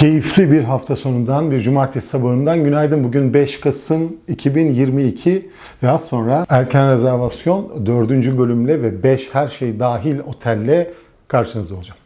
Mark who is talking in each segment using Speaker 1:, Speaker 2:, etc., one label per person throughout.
Speaker 1: Keyifli bir hafta sonundan, bir cumartesi sabahından günaydın. Bugün 5 Kasım 2022 ve az sonra erken rezervasyon 4. bölümle ve 5 her şey dahil otelle karşınızda olacağım.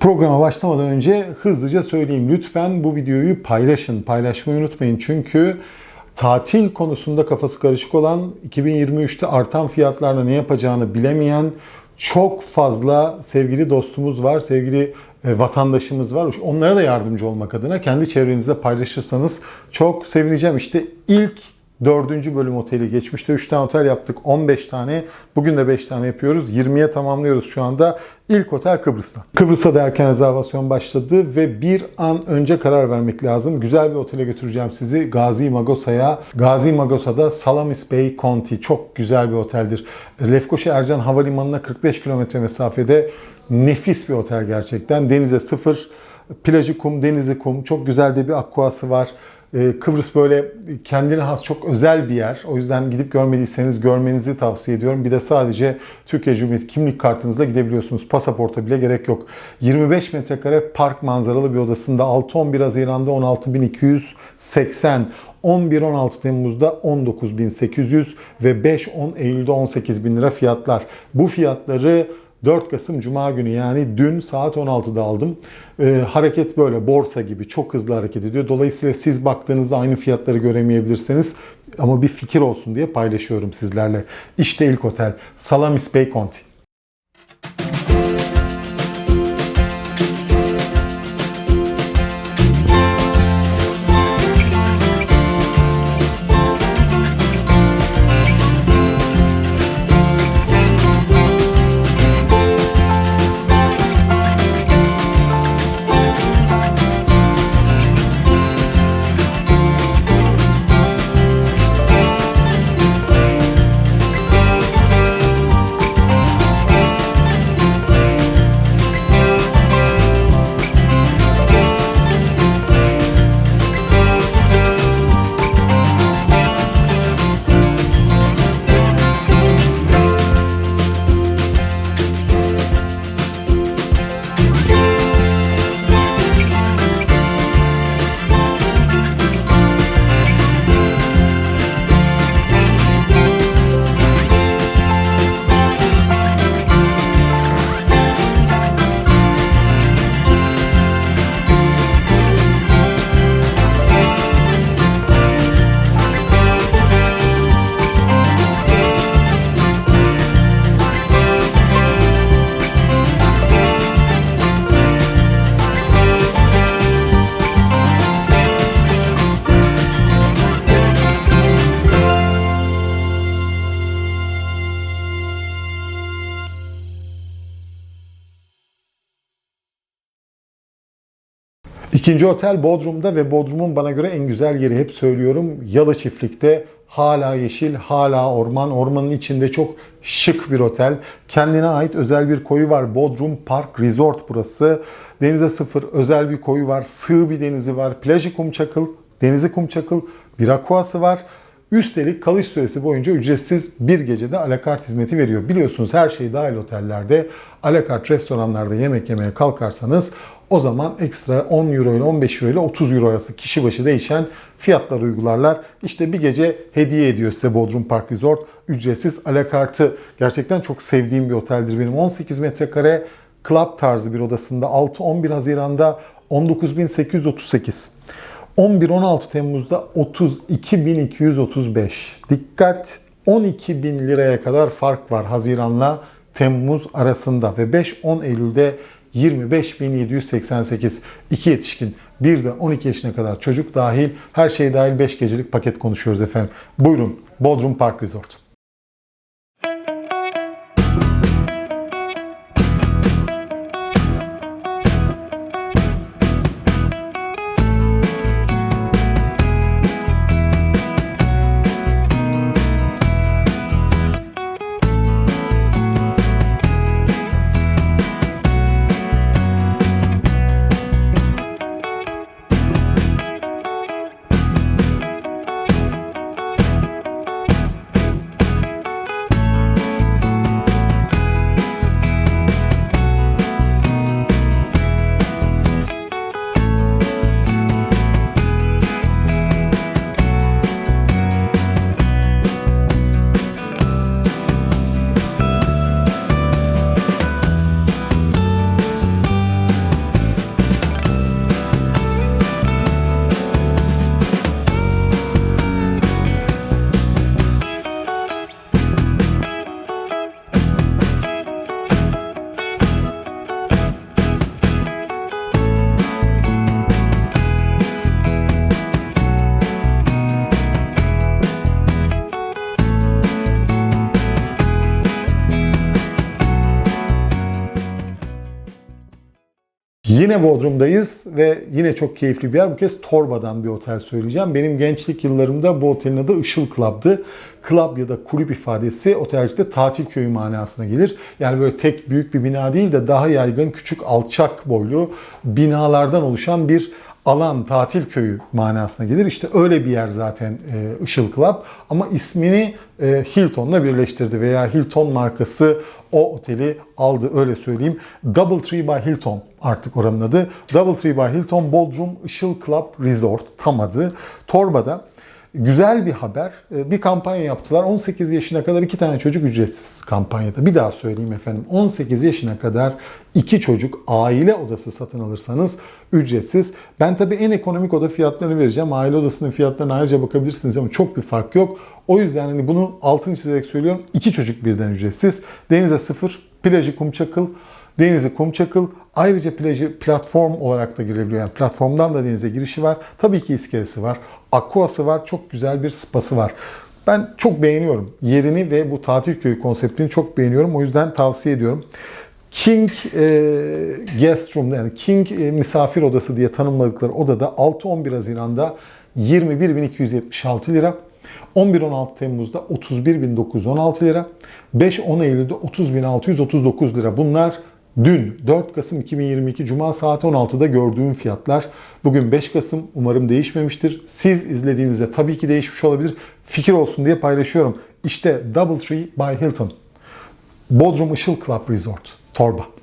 Speaker 1: Programa başlamadan önce hızlıca söyleyeyim. Lütfen bu videoyu paylaşın. Paylaşmayı unutmayın. Çünkü tatil konusunda kafası karışık olan, 2023'te artan fiyatlarla ne yapacağını bilemeyen çok fazla sevgili dostumuz var, sevgili e, vatandaşımız var. Onlara da yardımcı olmak adına kendi çevrenizde paylaşırsanız çok sevineceğim. İşte ilk Dördüncü bölüm oteli. Geçmişte 3 tane otel yaptık. 15 tane. Bugün de 5 tane yapıyoruz. 20'ye tamamlıyoruz şu anda. İlk otel Kıbrıs'ta. Kıbrıs'ta da erken rezervasyon başladı ve bir an önce karar vermek lazım. Güzel bir otele götüreceğim sizi. Gazi Magosa'ya. Gazi Magosa'da Salamis Bay Conti. Çok güzel bir oteldir. Lefkoşa Ercan Havalimanı'na 45 kilometre mesafede. Nefis bir otel gerçekten. Denize sıfır. Plajı kum, denizi kum. Çok güzel de bir aquası var. Ee, Kıbrıs böyle kendine has çok özel bir yer. O yüzden gidip görmediyseniz görmenizi tavsiye ediyorum. Bir de sadece Türkiye Cumhuriyeti kimlik kartınızla gidebiliyorsunuz. Pasaporta bile gerek yok. 25 metrekare park manzaralı bir odasında 6-11 Haziran'da 16.280 11-16 Temmuz'da 19.800 ve 5-10 Eylül'de 18.000 lira fiyatlar. Bu fiyatları 4 Kasım Cuma günü yani dün saat 16'da aldım. Ee, hareket böyle borsa gibi çok hızlı hareket ediyor. Dolayısıyla siz baktığınızda aynı fiyatları göremeyebilirsiniz. Ama bir fikir olsun diye paylaşıyorum sizlerle. İşte ilk otel Salamis Bay Conti. İkinci otel Bodrum'da ve Bodrum'un bana göre en güzel yeri hep söylüyorum. Yalı Çiftlik'te hala yeşil, hala orman. Ormanın içinde çok şık bir otel. Kendine ait özel bir koyu var. Bodrum Park Resort burası. Denize sıfır özel bir koyu var. Sığ bir denizi var. Plajı kumçakıl, denizi kumçakıl. Bir aquası var. Üstelik kalış süresi boyunca ücretsiz bir gecede alakart hizmeti veriyor. Biliyorsunuz her şey dahil otellerde alakart restoranlarda yemek yemeye kalkarsanız o zaman ekstra 10 euro ile 15 euro ile 30 euro arası kişi başı değişen fiyatlar uygularlar. İşte bir gece hediye ediyor size Bodrum Park Resort ücretsiz alakartı. Gerçekten çok sevdiğim bir oteldir benim. 18 metrekare club tarzı bir odasında 6-11 Haziran'da 19.838. 11-16 Temmuz'da 32.235. Dikkat 12.000 liraya kadar fark var Haziran'la Temmuz arasında ve 5-10 Eylül'de 25.788. 2 yetişkin, bir de 12 yaşına kadar çocuk dahil, her şey dahil 5 gecelik paket konuşuyoruz efendim. Buyurun Bodrum Park Resort. Yine Bodrum'dayız ve yine çok keyifli bir yer. Bu kez Torba'dan bir otel söyleyeceğim. Benim gençlik yıllarımda bu otelin adı Işıl Club'dı. Club ya da kulüp ifadesi otelcide tatil köyü manasına gelir. Yani böyle tek büyük bir bina değil de daha yaygın, küçük, alçak boylu binalardan oluşan bir alan, tatil köyü manasına gelir. İşte öyle bir yer zaten e, Işıl Club. Ama ismini e, Hilton'la birleştirdi veya Hilton markası o oteli aldı öyle söyleyeyim. Double Tree by Hilton artık oranın adı. Double Tree by Hilton Bodrum Işıl Club Resort tam adı. Torba'da güzel bir haber. E, Bir kampanya yaptılar. 18 yaşına kadar iki tane çocuk ücretsiz kampanyada. Bir daha söyleyeyim efendim. 18 yaşına kadar iki çocuk aile odası satın alırsanız ücretsiz. Ben tabii en ekonomik oda fiyatlarını vereceğim. Aile odasının fiyatlarına ayrıca bakabilirsiniz ama çok bir fark yok. O yüzden hani bunu altını çizerek söylüyorum. İki çocuk birden ücretsiz. Denize sıfır, plajı Kumçakıl, Denizi Kumçakıl. Ayrıca plajı platform olarak da girebiliyor. Yani platformdan da denize girişi var. Tabii ki iskelesi var. Aquası var. Çok güzel bir spası var. Ben çok beğeniyorum. Yerini ve bu tatil köyü konseptini çok beğeniyorum. O yüzden tavsiye ediyorum. King e, Guest Room yani King e, misafir odası diye tanımladıkları odada 6-11 Haziran'da 21.276 lira. 11-16 Temmuz'da 31.916 lira. 5-10 Eylül'de 30.639 lira. Bunlar dün 4 Kasım 2022 Cuma saat 16'da gördüğüm fiyatlar. Bugün 5 Kasım umarım değişmemiştir. Siz izlediğinizde tabii ki değişmiş olabilir. Fikir olsun diye paylaşıyorum. İşte Doubletree by Hilton. Bodrum Işıl Club Resort. Torba.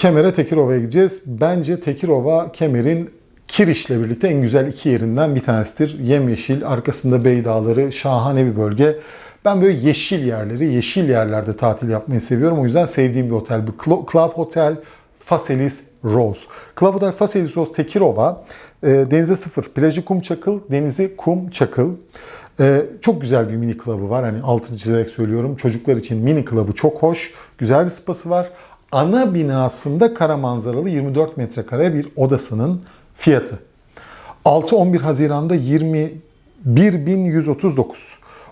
Speaker 1: Kemer'e Tekirova'ya gideceğiz. Bence Tekirova Kemer'in Kiriş'le birlikte en güzel iki yerinden bir tanesidir. Yemyeşil, arkasında Bey Dağları, şahane bir bölge. Ben böyle yeşil yerleri, yeşil yerlerde tatil yapmayı seviyorum. O yüzden sevdiğim bir otel bu. Club Hotel Faselis Rose. Club Hotel Faselis Rose Tekirova. E, denize sıfır. Plajı kum çakıl, denizi kum çakıl. E, çok güzel bir mini club'ı var. Hani altını çizerek söylüyorum. Çocuklar için mini club'ı çok hoş. Güzel bir spası var. Ana binasında kara manzaralı 24 metrekare bir odasının fiyatı. 6-11 Haziran'da 21.139.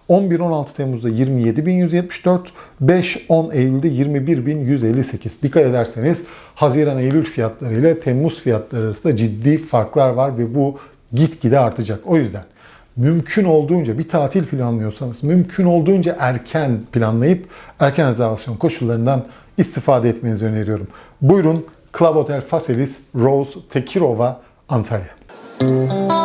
Speaker 1: 11-16 Temmuz'da 27.174, 5-10 Eylül'de 21.158. Dikkat ederseniz Haziran-Eylül fiyatları ile Temmuz fiyatları arasında ciddi farklar var ve bu gitgide artacak. O yüzden mümkün olduğunca bir tatil planlıyorsanız mümkün olduğunca erken planlayıp erken rezervasyon koşullarından istifade etmenizi öneriyorum. Buyurun Club Hotel Faselis Rose Tekirova Antalya. Erken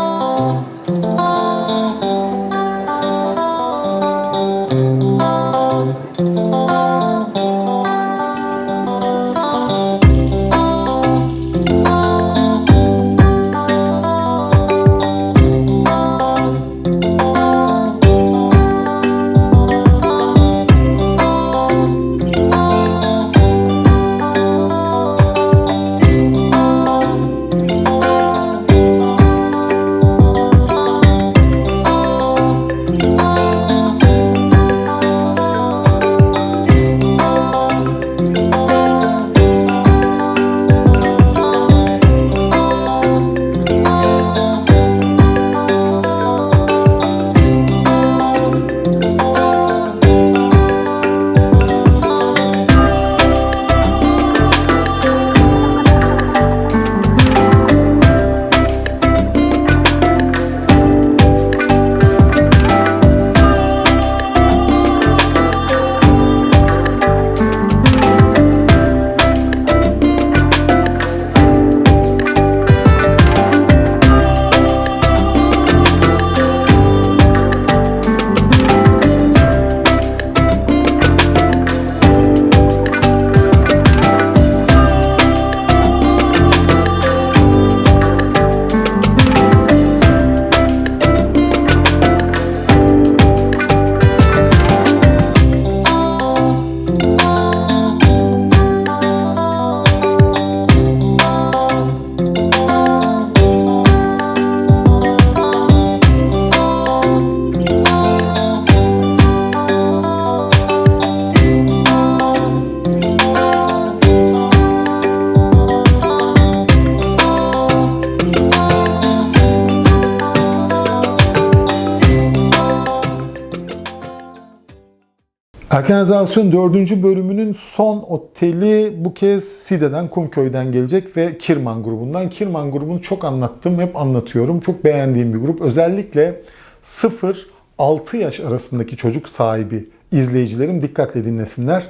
Speaker 1: rezervasyon 4. bölümünün son oteli bu kez Side'den, Kumköy'den gelecek ve Kirman grubundan. Kirman grubunu çok anlattım, hep anlatıyorum. Çok beğendiğim bir grup. Özellikle 0-6 yaş arasındaki çocuk sahibi izleyicilerim dikkatle dinlesinler.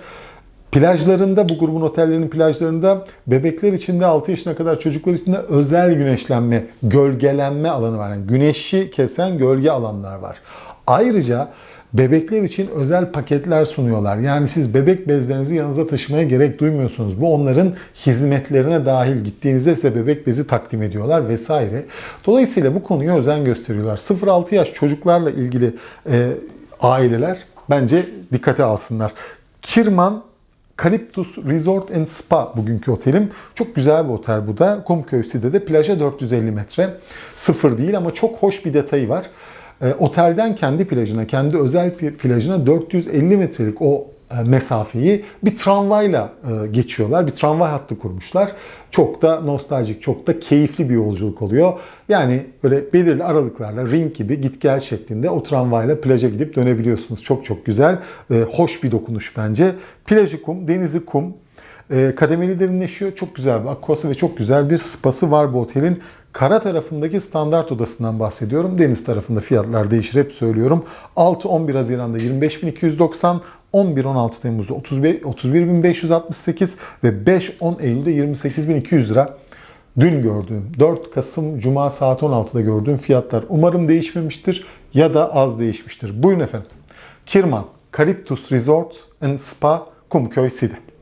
Speaker 1: Plajlarında, bu grubun otellerinin plajlarında bebekler içinde 6 yaşına kadar çocuklar içinde özel güneşlenme, gölgelenme alanı var. Yani güneşi kesen gölge alanlar var. Ayrıca bebekler için özel paketler sunuyorlar. Yani siz bebek bezlerinizi yanınıza taşımaya gerek duymuyorsunuz. Bu onların hizmetlerine dahil. Gittiğinizde size bebek bezi takdim ediyorlar vesaire. Dolayısıyla bu konuya özen gösteriyorlar. 0-6 yaş çocuklarla ilgili e, aileler bence dikkate alsınlar. Kirman Calyptus Resort and Spa bugünkü otelim. Çok güzel bir otel bu da. Kumköy Side'de plaja 450 metre. Sıfır değil ama çok hoş bir detayı var. E, otelden kendi plajına, kendi özel plajına 450 metrelik o e, mesafeyi bir tramvayla e, geçiyorlar. Bir tramvay hattı kurmuşlar. Çok da nostaljik, çok da keyifli bir yolculuk oluyor. Yani böyle belirli aralıklarla ring gibi git gel şeklinde o tramvayla plaja gidip dönebiliyorsunuz. Çok çok güzel, hoş bir dokunuş bence. Plajı kum, denizi kum, kademeli derinleşiyor. Çok güzel bir aquası ve çok güzel bir spası var bu otelin. Kara tarafındaki standart odasından bahsediyorum. Deniz tarafında fiyatlar değişir hep söylüyorum. 6-11 Haziran'da 25.290, 11-16 Temmuz'da 35 31.568 ve 5-10 Eylül'de 28.200 lira. Dün gördüğüm 4 Kasım Cuma saat 16'da gördüğüm fiyatlar umarım değişmemiştir ya da az değişmiştir. Buyurun efendim. Kirman, Calyptus Resort and Spa, Kumköy Side.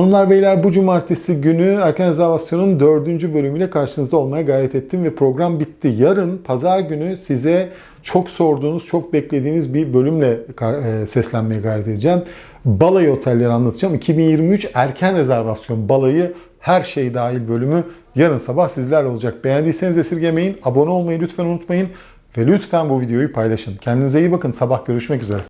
Speaker 1: Hanımlar beyler bu cumartesi günü Erken Rezervasyon'un dördüncü bölümüyle karşınızda olmaya gayret ettim ve program bitti. Yarın pazar günü size çok sorduğunuz, çok beklediğiniz bir bölümle e, seslenmeye gayret edeceğim. Balayı otelleri anlatacağım. 2023 erken rezervasyon balayı her şey dahil bölümü yarın sabah sizlerle olacak. Beğendiyseniz esirgemeyin, abone olmayı lütfen unutmayın ve lütfen bu videoyu paylaşın. Kendinize iyi bakın. Sabah görüşmek üzere.